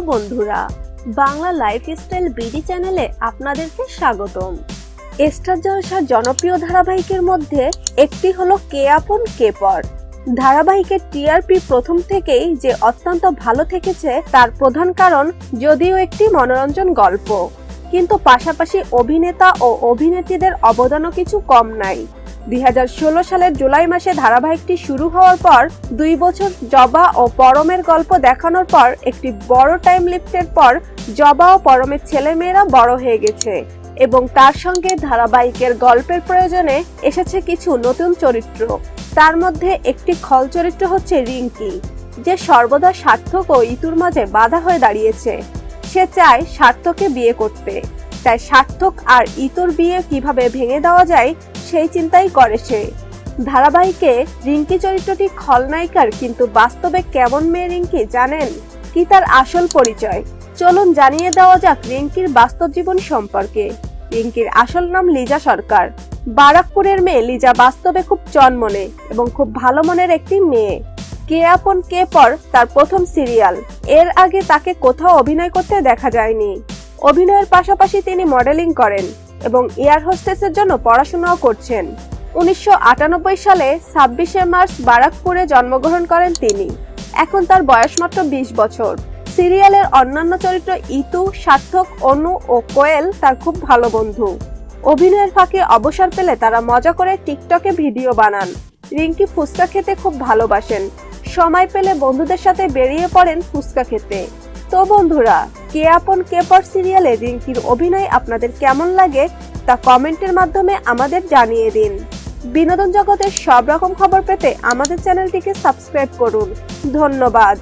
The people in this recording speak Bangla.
বন্ধুরা, বাংলা লাইফস্টাইল বিডি চ্যানেলে আপনাদেরকে স্বাগতম। স্টার জলসার জনপ্রিয় ধারাবাহিকের মধ্যে একটি হলো কে আপন কে পর। ধারাবাহিকের টিআরপি প্রথম থেকেই যে অত্যন্ত ভালো থেকেছে, তার প্রধান কারণ যদিও একটি মনোরঞ্জন গল্প। কিন্তু পাশাপাশি অভিনেতা ও অভিনেত্রীদের অবদানও কিছু কম নাই। দুই হাজার ষোলো সালের জুলাই মাসে ধারাবাহিকটি শুরু হওয়ার পর দুই বছর জবা ও পরমের গল্প দেখানোর পর একটি বড় টাইম লিফটের পর জবা ও পরমের ছেলেমেয়েরা বড় হয়ে গেছে। এবং তার সঙ্গে ধারাবাহিকের গল্পের প্রয়োজনে এসেছে কিছু নতুন চরিত্র। তার মধ্যে একটি খল চরিত্র হচ্ছে রিঙ্কি, যে সর্বদা সার্থক ও ইতুর মাঝে বাধা হয়ে দাঁড়িয়েছে। সে চায় সার্থককে বিয়ে করতে। তাই সার্থক আর ইতর বিয়ে কীভাবে ভেঙে দেওয়া যায়, সেই চিন্তাই করে সে। ধারাবাহিকে রিঙ্কি চরিত্রটি খলনায়িকার কিন্তু বাস্তবে কেমন মেয়ে রিঙ্কি জানেন? কি তার আসল পরিচয়? চলুন জানিয়ে দেওয়া যাক রিঙ্কির বাস্তব জীবন সম্পর্কে। রিঙ্কির আসল নাম লিজা সরকার। বারাকপুরের মেয়ে লিজা বাস্তবে খুব চনমনে এবং খুব ভালো মনের একটি মেয়ে। কে আপন কে পর তার প্রথম সিরিয়াল। এর আগে তাকে কোথাও অভিনয় করতে দেখা যায়নি। অভিনয়ের পাশাপাশি তিনি মডেলিং করেন এবং এয়ার হোস্টেসের জন্য পড়াশোনাও করছেন। উনিশশো আটানব্বই সালে ছাব্বিশে মার্চ বারাকপুরে জন্মগ্রহণ করেন তিনি। এখন তার বয়স মাত্র বিশ বছর। সিরিয়ালের অন্যান্য চরিত্র ইতু, সার্থক, অনু ও কোয়েল তার খুব ভালো বন্ধু। অভিনয়ের ফাঁকে অবসর পেলে তারা মজা করে টিকটকে ভিডিও বানান। রিঙ্কি ফুচকা খেতে খুব ভালোবাসেন। সময় পেলে বন্ধুদের সাথে বেরিয়ে পড়েন ফুচকা খেতে। তো বন্ধুরা কে আপন, কে পর সিরিয়ালে, রিঙ্কির অভিনয় আপনাদের কেমন লাগে তা কমেন্টের মাধ্যমে আমাদের জানিয়ে দিন। বিনোদন জগতের সব রকম খবর পেতে আমাদের চ্যানেলটিকে সাবস্ক্রাইব করুন। ধন্যবাদ।